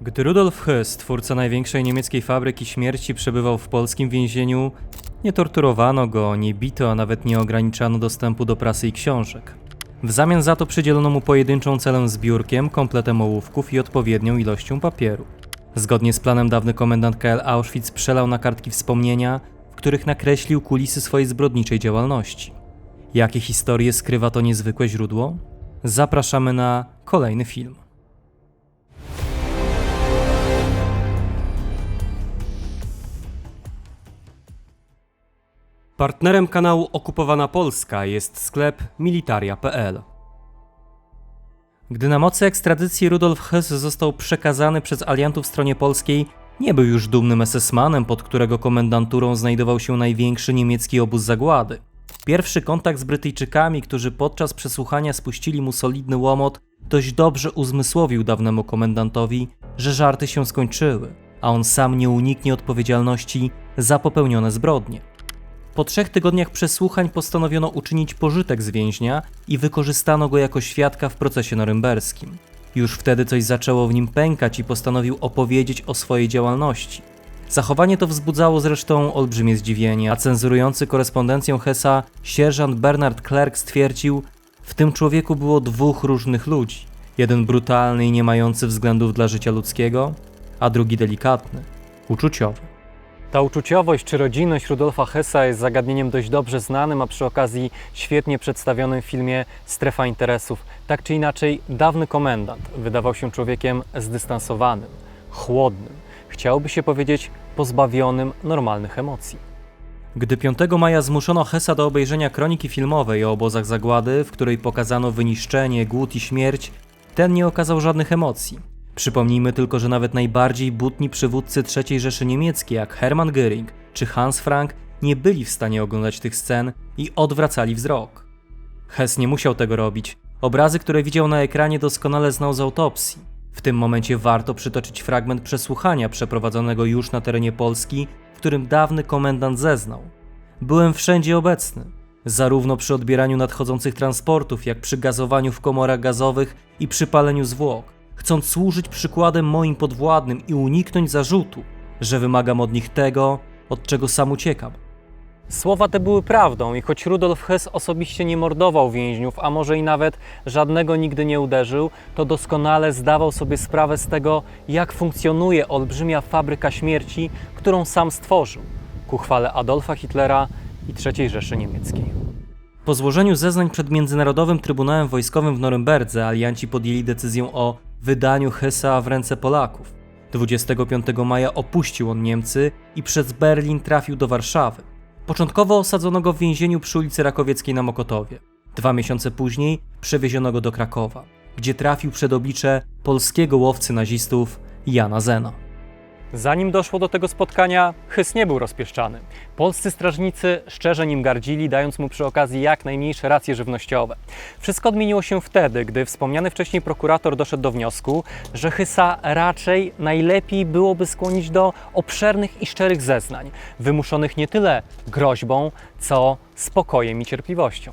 Gdy Rudolf Höss, twórca największej niemieckiej fabryki śmierci, przebywał w polskim więzieniu, nie torturowano go, nie bito, a nawet nie ograniczano dostępu do prasy i książek. W zamian za to przydzielono mu pojedynczą celę z biurkiem, kompletem ołówków i odpowiednią ilością papieru. Zgodnie z planem dawny komendant KL Auschwitz przelał na kartki wspomnienia, w których nakreślił kulisy swojej zbrodniczej działalności. Jakie historie skrywa to niezwykłe źródło? Zapraszamy na kolejny film. Partnerem kanału Okupowana Polska jest sklep militaria.pl. Gdy na mocy ekstradycji Rudolf Hess został przekazany przez aliantów stronie polskiej, nie był już dumnym SS-manem, pod którego komendanturą znajdował się największy niemiecki obóz zagłady. Pierwszy kontakt z Brytyjczykami, którzy podczas przesłuchania spuścili mu solidny łomot, dość dobrze uzmysłowił dawnemu komendantowi, że żarty się skończyły, a on sam nie uniknie odpowiedzialności za popełnione zbrodnie. Po trzech tygodniach przesłuchań postanowiono uczynić pożytek z więźnia i wykorzystano go jako świadka w procesie norymberskim. Już wtedy coś zaczęło w nim pękać i postanowił opowiedzieć o swojej działalności. Zachowanie to wzbudzało zresztą olbrzymie zdziwienie, a cenzurujący korespondencję Hessa sierżant Bernard Clerk stwierdził, w tym człowieku było dwóch różnych ludzi. Jeden brutalny i nie mający względów dla życia ludzkiego, a drugi delikatny, uczuciowy. Ta uczuciowość czy rodzinność Rudolfa Hessa jest zagadnieniem dość dobrze znanym, a przy okazji świetnie przedstawionym w filmie Strefa Interesów. Tak czy inaczej, dawny komendant wydawał się człowiekiem zdystansowanym, chłodnym, chciałoby się powiedzieć pozbawionym normalnych emocji. Gdy 5 maja zmuszono Hessa do obejrzenia kroniki filmowej o obozach zagłady, w której pokazano wyniszczenie, głód i śmierć, ten nie okazał żadnych emocji. Przypomnijmy tylko, że nawet najbardziej butni przywódcy III Rzeszy Niemieckiej, jak Hermann Göring czy Hans Frank, nie byli w stanie oglądać tych scen i odwracali wzrok. Hess nie musiał tego robić. Obrazy, które widział na ekranie, doskonale znał z autopsji. W tym momencie warto przytoczyć fragment przesłuchania przeprowadzonego już na terenie Polski, w którym dawny komendant zeznał. Byłem wszędzie obecny, zarówno przy odbieraniu nadchodzących transportów, jak przy gazowaniu w komorach gazowych i przy paleniu zwłok chcąc służyć przykładem moim podwładnym i uniknąć zarzutu, że wymagam od nich tego, od czego sam uciekam. Słowa te były prawdą i choć Rudolf Hess osobiście nie mordował więźniów, a może i nawet żadnego nigdy nie uderzył, to doskonale zdawał sobie sprawę z tego, jak funkcjonuje olbrzymia fabryka śmierci, którą sam stworzył, ku chwale Adolfa Hitlera i III Rzeszy Niemieckiej. Po złożeniu zeznań przed Międzynarodowym Trybunałem Wojskowym w Norymberdze alianci podjęli decyzję o wydaniu Hessa w ręce Polaków. 25 maja opuścił on Niemcy i przez Berlin trafił do Warszawy. Początkowo osadzono go w więzieniu przy ulicy Rakowieckiej na Mokotowie. Dwa miesiące później przewieziono go do Krakowa, gdzie trafił przed oblicze polskiego łowcy nazistów Jana Zena. Zanim doszło do tego spotkania, Hys nie był rozpieszczany. Polscy strażnicy szczerze nim gardzili, dając mu przy okazji jak najmniejsze racje żywnościowe. Wszystko odmieniło się wtedy, gdy wspomniany wcześniej prokurator doszedł do wniosku, że Hysa raczej najlepiej byłoby skłonić do obszernych i szczerych zeznań, wymuszonych nie tyle groźbą, co spokojem i cierpliwością.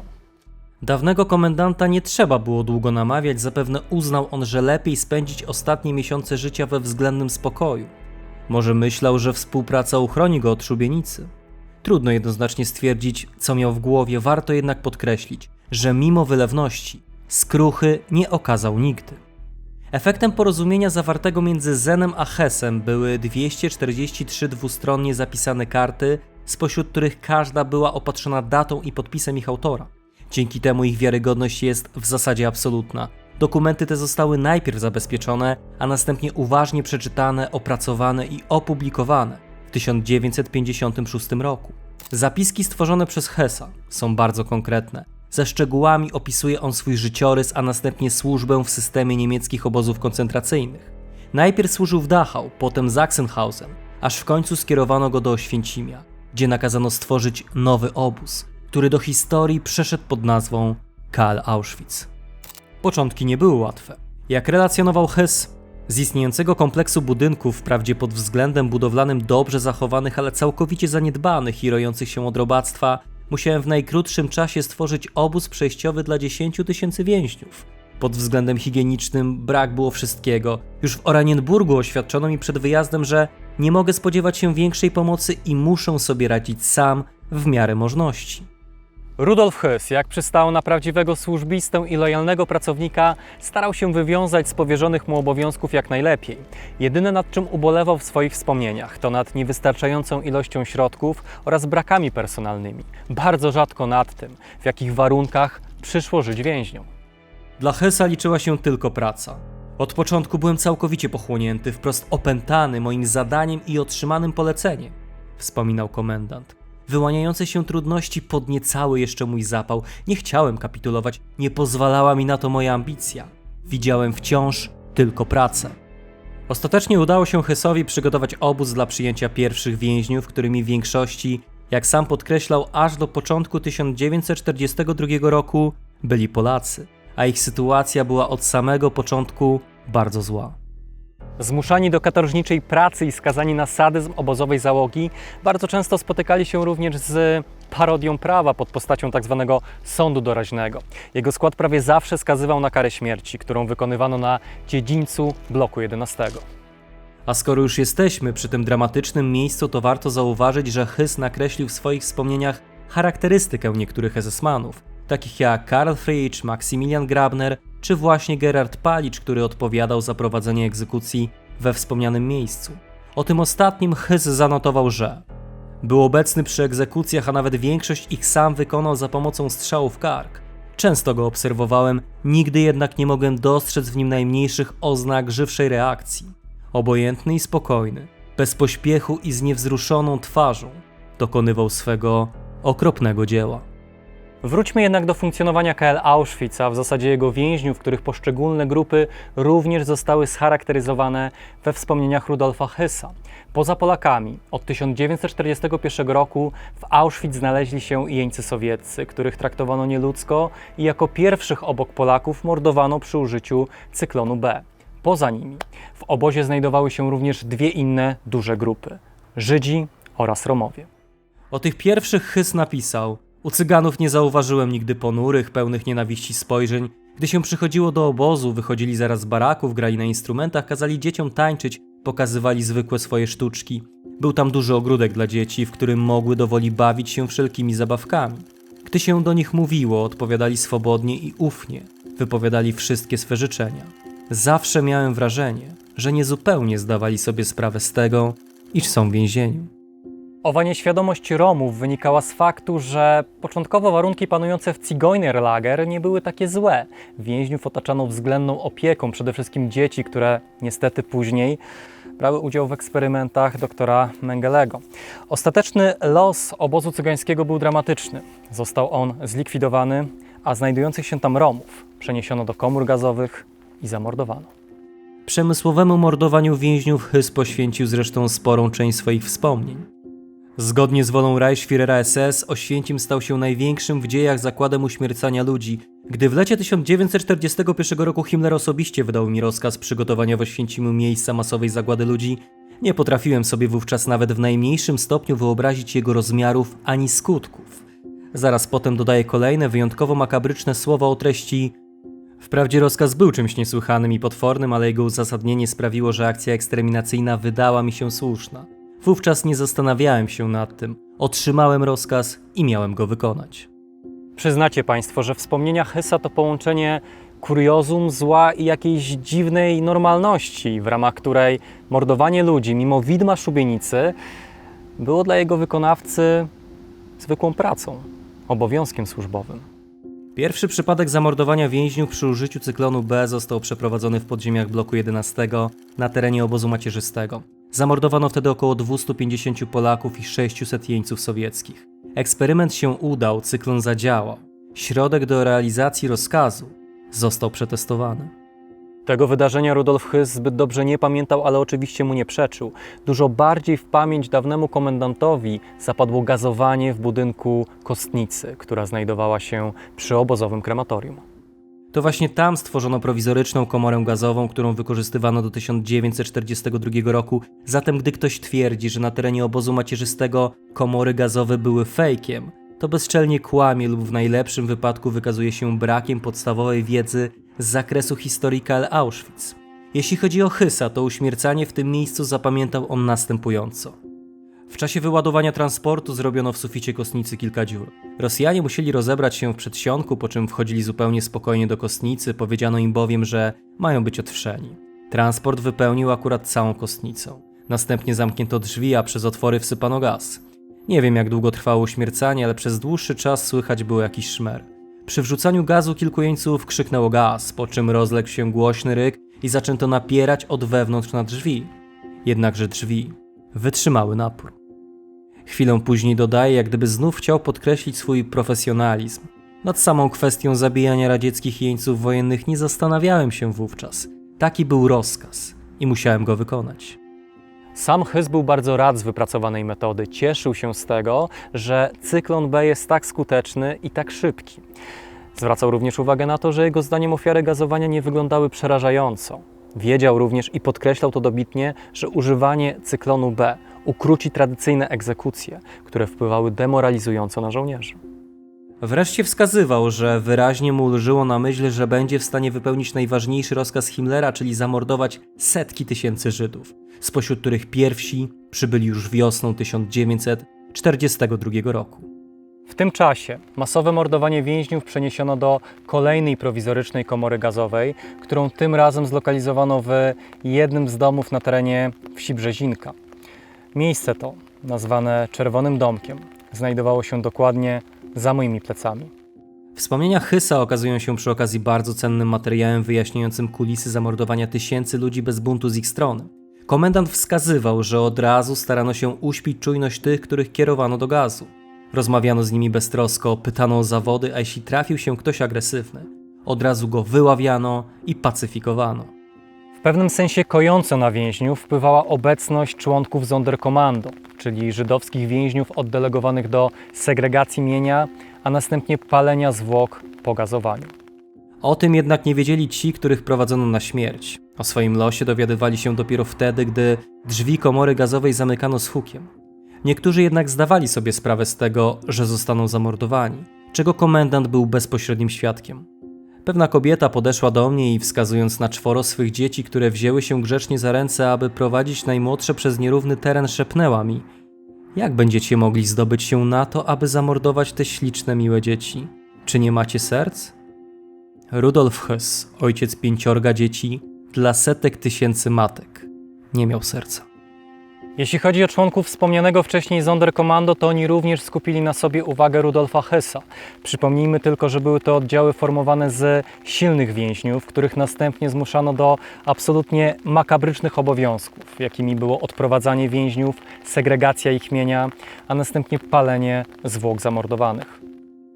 Dawnego komendanta nie trzeba było długo namawiać, zapewne uznał on, że lepiej spędzić ostatnie miesiące życia we względnym spokoju. Może myślał, że współpraca uchroni go od szubienicy. Trudno jednoznacznie stwierdzić, co miał w głowie, warto jednak podkreślić, że mimo wylewności, skruchy nie okazał nigdy. Efektem porozumienia zawartego między Zenem a Hesem były 243 dwustronnie zapisane karty, spośród których każda była opatrzona datą i podpisem ich autora. Dzięki temu ich wiarygodność jest w zasadzie absolutna. Dokumenty te zostały najpierw zabezpieczone, a następnie uważnie przeczytane, opracowane i opublikowane w 1956 roku. Zapiski stworzone przez Hessa są bardzo konkretne. Ze szczegółami opisuje on swój życiorys, a następnie służbę w systemie niemieckich obozów koncentracyjnych. Najpierw służył w Dachau, potem Sachsenhausen, aż w końcu skierowano go do Oświęcimia, gdzie nakazano stworzyć nowy obóz, który do historii przeszedł pod nazwą Karl Auschwitz. Początki nie były łatwe. Jak relacjonował Hess, z istniejącego kompleksu budynków, wprawdzie pod względem budowlanym dobrze zachowanych, ale całkowicie zaniedbanych i rojących się od robactwa, musiałem w najkrótszym czasie stworzyć obóz przejściowy dla 10 tysięcy więźniów. Pod względem higienicznym brak było wszystkiego. Już w Oranienburgu oświadczono mi przed wyjazdem, że nie mogę spodziewać się większej pomocy i muszę sobie radzić sam w miarę możności. Rudolf Hess, jak przystało na prawdziwego służbistę i lojalnego pracownika, starał się wywiązać z powierzonych mu obowiązków jak najlepiej. Jedyne nad czym ubolewał w swoich wspomnieniach to nad niewystarczającą ilością środków oraz brakami personalnymi. Bardzo rzadko nad tym, w jakich warunkach przyszło żyć więźniom. Dla Hessa liczyła się tylko praca. Od początku byłem całkowicie pochłonięty, wprost opętany moim zadaniem i otrzymanym poleceniem, wspominał komendant. Wyłaniające się trudności podniecały jeszcze mój zapał. Nie chciałem kapitulować, nie pozwalała mi na to moja ambicja. Widziałem wciąż tylko pracę. Ostatecznie udało się Hessowi przygotować obóz dla przyjęcia pierwszych więźniów, którymi w większości, jak sam podkreślał, aż do początku 1942 roku byli Polacy, a ich sytuacja była od samego początku bardzo zła. Zmuszani do katorżniczej pracy i skazani na sadyzm obozowej załogi, bardzo często spotykali się również z parodią prawa pod postacią tzw. sądu doraźnego. Jego skład prawie zawsze skazywał na karę śmierci, którą wykonywano na dziedzińcu bloku 11. A skoro już jesteśmy przy tym dramatycznym miejscu, to warto zauważyć, że Hys nakreślił w swoich wspomnieniach charakterystykę niektórych SS-manów, takich jak Karl Friedrich, Maximilian Grabner czy właśnie Gerard Palicz, który odpowiadał za prowadzenie egzekucji we wspomnianym miejscu. O tym ostatnim Hys zanotował, że był obecny przy egzekucjach, a nawet większość ich sam wykonał za pomocą strzału w kark. Często go obserwowałem, nigdy jednak nie mogłem dostrzec w nim najmniejszych oznak żywszej reakcji. Obojętny i spokojny, bez pośpiechu i z niewzruszoną twarzą, dokonywał swego okropnego dzieła. Wróćmy jednak do funkcjonowania KL Auschwitz, a w zasadzie jego więźniów, których poszczególne grupy również zostały scharakteryzowane we wspomnieniach Rudolfa Hessa. Poza Polakami od 1941 roku w Auschwitz znaleźli się jeńcy sowieccy, których traktowano nieludzko i jako pierwszych obok Polaków mordowano przy użyciu cyklonu B. Poza nimi w obozie znajdowały się również dwie inne duże grupy Żydzi oraz Romowie. O tych pierwszych Hys napisał: u cyganów nie zauważyłem nigdy ponurych, pełnych nienawiści spojrzeń. Gdy się przychodziło do obozu, wychodzili zaraz z baraków, grali na instrumentach, kazali dzieciom tańczyć, pokazywali zwykłe swoje sztuczki. Był tam duży ogródek dla dzieci, w którym mogły dowoli bawić się wszelkimi zabawkami. Gdy się do nich mówiło, odpowiadali swobodnie i ufnie, wypowiadali wszystkie swe życzenia. Zawsze miałem wrażenie, że niezupełnie zdawali sobie sprawę z tego, iż są w więzieniu. Owa nieświadomość Romów wynikała z faktu, że początkowo warunki panujące w Zigeunerlager nie były takie złe. Więźniów otaczano względną opieką, przede wszystkim dzieci, które niestety później brały udział w eksperymentach doktora Mengelego. Ostateczny los obozu cygańskiego był dramatyczny. Został on zlikwidowany, a znajdujących się tam Romów przeniesiono do komór gazowych i zamordowano. Przemysłowemu mordowaniu więźniów Hys poświęcił zresztą sporą część swoich wspomnień. Zgodnie z wolą Reichsführera SS, Oświęcim stał się największym w dziejach zakładem uśmiercania ludzi. Gdy w lecie 1941 roku Himmler osobiście wydał mi rozkaz przygotowania w Oświęcimiu miejsca masowej zagłady ludzi, nie potrafiłem sobie wówczas nawet w najmniejszym stopniu wyobrazić jego rozmiarów ani skutków. Zaraz potem dodaje kolejne, wyjątkowo makabryczne słowa o treści Wprawdzie rozkaz był czymś niesłychanym i potwornym, ale jego uzasadnienie sprawiło, że akcja eksterminacyjna wydała mi się słuszna. Wówczas nie zastanawiałem się nad tym. Otrzymałem rozkaz i miałem go wykonać. Przyznacie Państwo, że wspomnienia Hessa to połączenie kuriozum, zła i jakiejś dziwnej normalności, w ramach której mordowanie ludzi mimo widma szubienicy było dla jego wykonawcy zwykłą pracą, obowiązkiem służbowym. Pierwszy przypadek zamordowania więźniów przy użyciu cyklonu B został przeprowadzony w podziemiach bloku 11 na terenie obozu macierzystego. Zamordowano wtedy około 250 Polaków i 600 jeńców sowieckich. Eksperyment się udał, cyklon zadziałał. Środek do realizacji rozkazu został przetestowany. Tego wydarzenia Rudolf Hys zbyt dobrze nie pamiętał, ale oczywiście mu nie przeczył. Dużo bardziej w pamięć dawnemu komendantowi zapadło gazowanie w budynku kostnicy, która znajdowała się przy obozowym krematorium. To właśnie tam stworzono prowizoryczną komorę gazową, którą wykorzystywano do 1942 roku. Zatem, gdy ktoś twierdzi, że na terenie obozu macierzystego komory gazowe były fejkiem, to bezczelnie kłamie lub w najlepszym wypadku wykazuje się brakiem podstawowej wiedzy z zakresu historii KL Auschwitz. Jeśli chodzi o Hysa, to uśmiercanie w tym miejscu zapamiętał on następująco. W czasie wyładowania transportu zrobiono w suficie kostnicy kilka dziur. Rosjanie musieli rozebrać się w przedsionku, po czym wchodzili zupełnie spokojnie do kostnicy, powiedziano im bowiem, że mają być otwrzeni. Transport wypełnił akurat całą kostnicę. Następnie zamknięto drzwi, a przez otwory wsypano gaz. Nie wiem jak długo trwało uśmiercanie, ale przez dłuższy czas słychać było jakiś szmer. Przy wrzucaniu gazu kilku jeńców krzyknęło gaz, po czym rozległ się głośny ryk i zaczęto napierać od wewnątrz na drzwi. Jednakże drzwi wytrzymały napór. Chwilę później dodaje, jak gdyby znów chciał podkreślić swój profesjonalizm. Nad samą kwestią zabijania radzieckich jeńców wojennych nie zastanawiałem się wówczas. Taki był rozkaz i musiałem go wykonać. Sam Hys był bardzo rad z wypracowanej metody. Cieszył się z tego, że cyklon B jest tak skuteczny i tak szybki. Zwracał również uwagę na to, że jego zdaniem ofiary gazowania nie wyglądały przerażająco. Wiedział również i podkreślał to dobitnie, że używanie cyklonu B ukróci tradycyjne egzekucje, które wpływały demoralizująco na żołnierzy. Wreszcie wskazywał, że wyraźnie mu lżyło na myśl, że będzie w stanie wypełnić najważniejszy rozkaz Himmlera, czyli zamordować setki tysięcy Żydów, spośród których pierwsi przybyli już wiosną 1942 roku. W tym czasie masowe mordowanie więźniów przeniesiono do kolejnej prowizorycznej komory gazowej, którą tym razem zlokalizowano w jednym z domów na terenie wsi Brzezinka. Miejsce to, nazwane Czerwonym Domkiem, znajdowało się dokładnie za moimi plecami. Wspomnienia Hysa okazują się przy okazji bardzo cennym materiałem wyjaśniającym kulisy zamordowania tysięcy ludzi bez buntu z ich strony. Komendant wskazywał, że od razu starano się uśpić czujność tych, których kierowano do gazu. Rozmawiano z nimi beztrosko, pytano o zawody, a jeśli trafił się ktoś agresywny, od razu go wyławiano i pacyfikowano. Pewnym sensie kojąco na więźniów wpływała obecność członków Sonderkommando, czyli żydowskich więźniów oddelegowanych do segregacji mienia, a następnie palenia zwłok po gazowaniu. O tym jednak nie wiedzieli ci, których prowadzono na śmierć. O swoim losie dowiadywali się dopiero wtedy, gdy drzwi komory gazowej zamykano z hukiem. Niektórzy jednak zdawali sobie sprawę z tego, że zostaną zamordowani, czego komendant był bezpośrednim świadkiem. Pewna kobieta podeszła do mnie i wskazując na czworo swych dzieci, które wzięły się grzecznie za ręce, aby prowadzić najmłodsze przez nierówny teren, szepnęła mi: Jak będziecie mogli zdobyć się na to, aby zamordować te śliczne, miłe dzieci? Czy nie macie serc? Rudolf Hess, ojciec pięciorga dzieci, dla setek tysięcy matek, nie miał serca. Jeśli chodzi o członków wspomnianego wcześniej Sonderkommando, to oni również skupili na sobie uwagę Rudolfa Hessa. Przypomnijmy tylko, że były to oddziały formowane z silnych więźniów, których następnie zmuszano do absolutnie makabrycznych obowiązków, jakimi było odprowadzanie więźniów, segregacja ich mienia, a następnie palenie zwłok zamordowanych.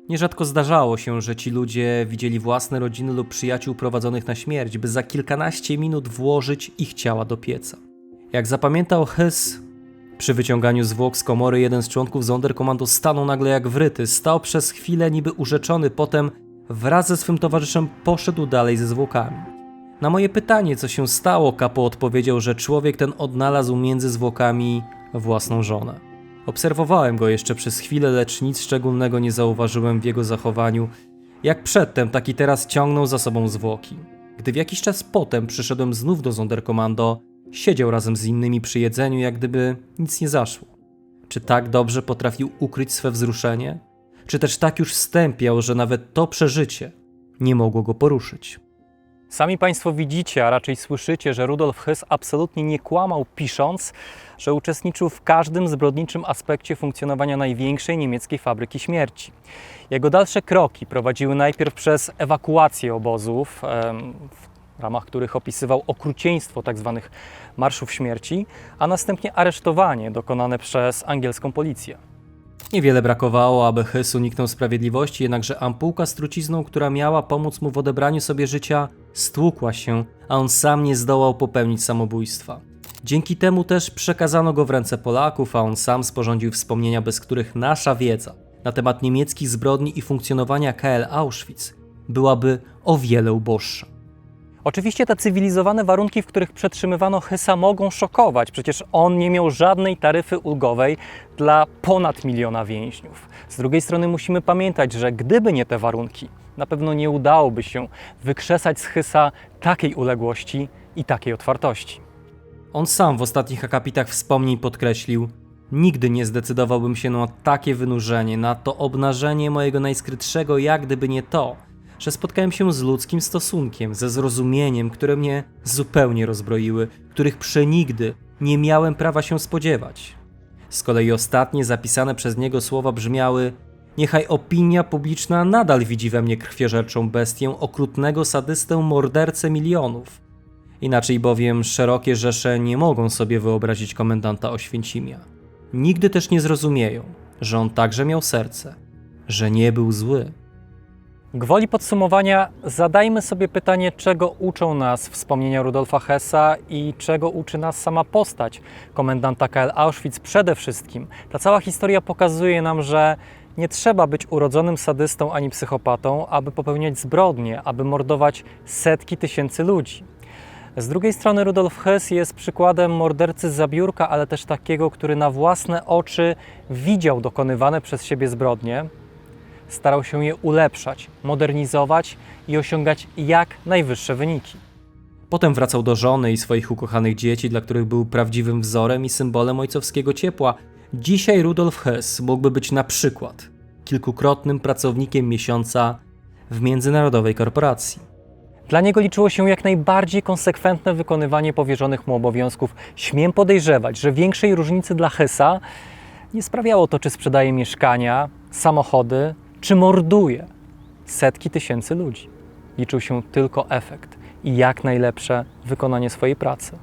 Nierzadko zdarzało się, że ci ludzie widzieli własne rodziny lub przyjaciół prowadzonych na śmierć, by za kilkanaście minut włożyć ich ciała do pieca. Jak zapamiętał Hess, przy wyciąganiu zwłok z komory jeden z członków Sonderkommando stanął nagle jak wryty, stał przez chwilę niby urzeczony, potem wraz ze swym towarzyszem poszedł dalej ze zwłokami. Na moje pytanie, co się stało, kapo odpowiedział, że człowiek ten odnalazł między zwłokami własną żonę. Obserwowałem go jeszcze przez chwilę, lecz nic szczególnego nie zauważyłem w jego zachowaniu. Jak przedtem, tak i teraz ciągnął za sobą zwłoki. Gdy w jakiś czas potem przyszedłem znów do Sonderkommando, Siedział razem z innymi przy jedzeniu, jak gdyby nic nie zaszło. Czy tak dobrze potrafił ukryć swe wzruszenie? Czy też tak już stępiał, że nawet to przeżycie nie mogło go poruszyć? Sami Państwo widzicie, a raczej słyszycie, że Rudolf Hess absolutnie nie kłamał, pisząc, że uczestniczył w każdym zbrodniczym aspekcie funkcjonowania największej niemieckiej fabryki śmierci. Jego dalsze kroki prowadziły najpierw przez ewakuację obozów, w ramach których opisywał okrucieństwo tzw. Tak marszów śmierci, a następnie aresztowanie dokonane przez angielską policję. Niewiele brakowało, aby Hys uniknął sprawiedliwości, jednakże ampułka z trucizną, która miała pomóc mu w odebraniu sobie życia, stłukła się, a on sam nie zdołał popełnić samobójstwa. Dzięki temu też przekazano go w ręce Polaków, a on sam sporządził wspomnienia, bez których nasza wiedza na temat niemieckich zbrodni i funkcjonowania KL Auschwitz byłaby o wiele uboższa. Oczywiście te cywilizowane warunki, w których przetrzymywano Hysa, mogą szokować. Przecież on nie miał żadnej taryfy ulgowej dla ponad miliona więźniów. Z drugiej strony musimy pamiętać, że gdyby nie te warunki, Na pewno nie udałoby się wykrzesać z Hysa takiej uległości i takiej otwartości. On sam w ostatnich akapitach wspomnień podkreślił: Nigdy nie zdecydowałbym się na takie wynurzenie, na to obnażenie mojego najskrytszego, jak gdyby nie to, że spotkałem się z ludzkim stosunkiem, ze zrozumieniem, które mnie zupełnie rozbroiły, których przenigdy nie miałem prawa się spodziewać. Z kolei ostatnie zapisane przez niego słowa brzmiały: Niechaj opinia publiczna nadal widzi we mnie krwiożerczą bestię, okrutnego sadystę, mordercę milionów. Inaczej bowiem szerokie rzesze nie mogą sobie wyobrazić komendanta Oświęcimia. Nigdy też nie zrozumieją, że on także miał serce, że nie był zły. Gwoli podsumowania zadajmy sobie pytanie, czego uczą nas wspomnienia Rudolfa Hessa i czego uczy nas sama postać komendanta KL Auschwitz przede wszystkim. Ta cała historia pokazuje nam, że nie trzeba być urodzonym sadystą ani psychopatą, aby popełniać zbrodnie, aby mordować setki tysięcy ludzi. Z drugiej strony Rudolf Hess jest przykładem mordercy z zabiórka, ale też takiego, który na własne oczy widział dokonywane przez siebie zbrodnie, starał się je ulepszać, modernizować i osiągać jak najwyższe wyniki. Potem wracał do żony i swoich ukochanych dzieci, dla których był prawdziwym wzorem i symbolem ojcowskiego ciepła. Dzisiaj Rudolf Hess mógłby być na przykład kilkukrotnym pracownikiem miesiąca w międzynarodowej korporacji. Dla niego liczyło się jak najbardziej konsekwentne wykonywanie powierzonych mu obowiązków. Śmiem podejrzewać, że większej różnicy dla Hessa nie sprawiało to, czy sprzedaje mieszkania, samochody, czy morduje setki tysięcy ludzi. Liczył się tylko efekt i jak najlepsze wykonanie swojej pracy.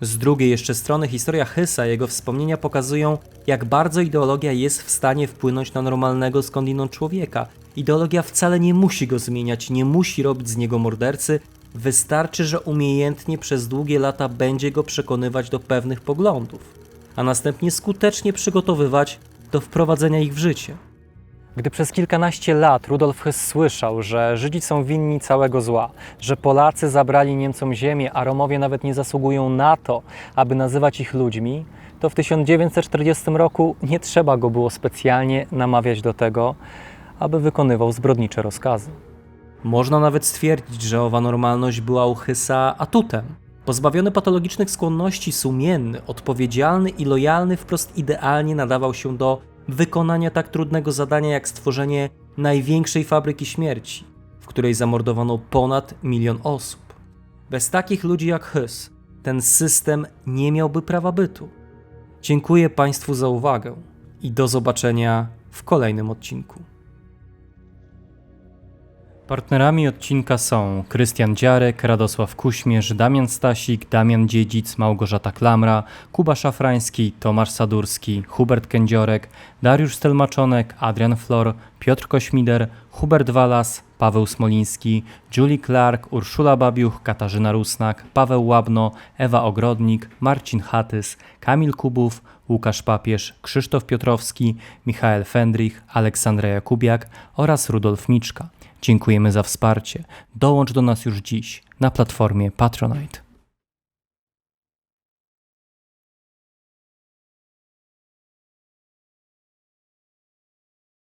Z drugiej jeszcze strony historia Hysa jego wspomnienia pokazują, jak bardzo ideologia jest w stanie wpłynąć na normalnego skądinąd człowieka. Ideologia wcale nie musi go zmieniać, nie musi robić z niego mordercy, wystarczy, że umiejętnie przez długie lata będzie go przekonywać do pewnych poglądów, a następnie skutecznie przygotowywać do wprowadzenia ich w życie. Gdy przez kilkanaście lat Rudolf Hess słyszał, że Żydzi są winni całego zła, że Polacy zabrali Niemcom ziemię, a Romowie nawet nie zasługują na to, aby nazywać ich ludźmi, to w 1940 roku nie trzeba go było specjalnie namawiać do tego, aby wykonywał zbrodnicze rozkazy. Można nawet stwierdzić, że owa normalność była u Hysa atutem. Pozbawiony patologicznych skłonności, sumienny, odpowiedzialny i lojalny wprost idealnie nadawał się do wykonania tak trudnego zadania jak stworzenie największej fabryki śmierci, w której zamordowano ponad milion osób. Bez takich ludzi jak Hys ten system nie miałby prawa bytu. Dziękuję Państwu za uwagę i do zobaczenia w kolejnym odcinku. Partnerami odcinka są Krystian Dziarek, Radosław Kuśmierz, Damian Stasik, Damian Dziedzic, Małgorzata Klamra, Kuba Szafrański, Tomasz Sadurski, Hubert Kędziorek, Dariusz Stelmaczonek, Adrian Flor, Piotr Kośmider, Hubert Walas, Paweł Smoliński, Julie Clark, Urszula Babiuch, Katarzyna Rusnak, Paweł Łabno, Ewa Ogrodnik, Marcin Hatys, Kamil Kubów, Łukasz Papież, Krzysztof Piotrowski, Michael Fendrich, Aleksandra Jakubiak oraz Rudolf Miczka. Dziękujemy za wsparcie. Dołącz do nas już dziś na platformie Patronite.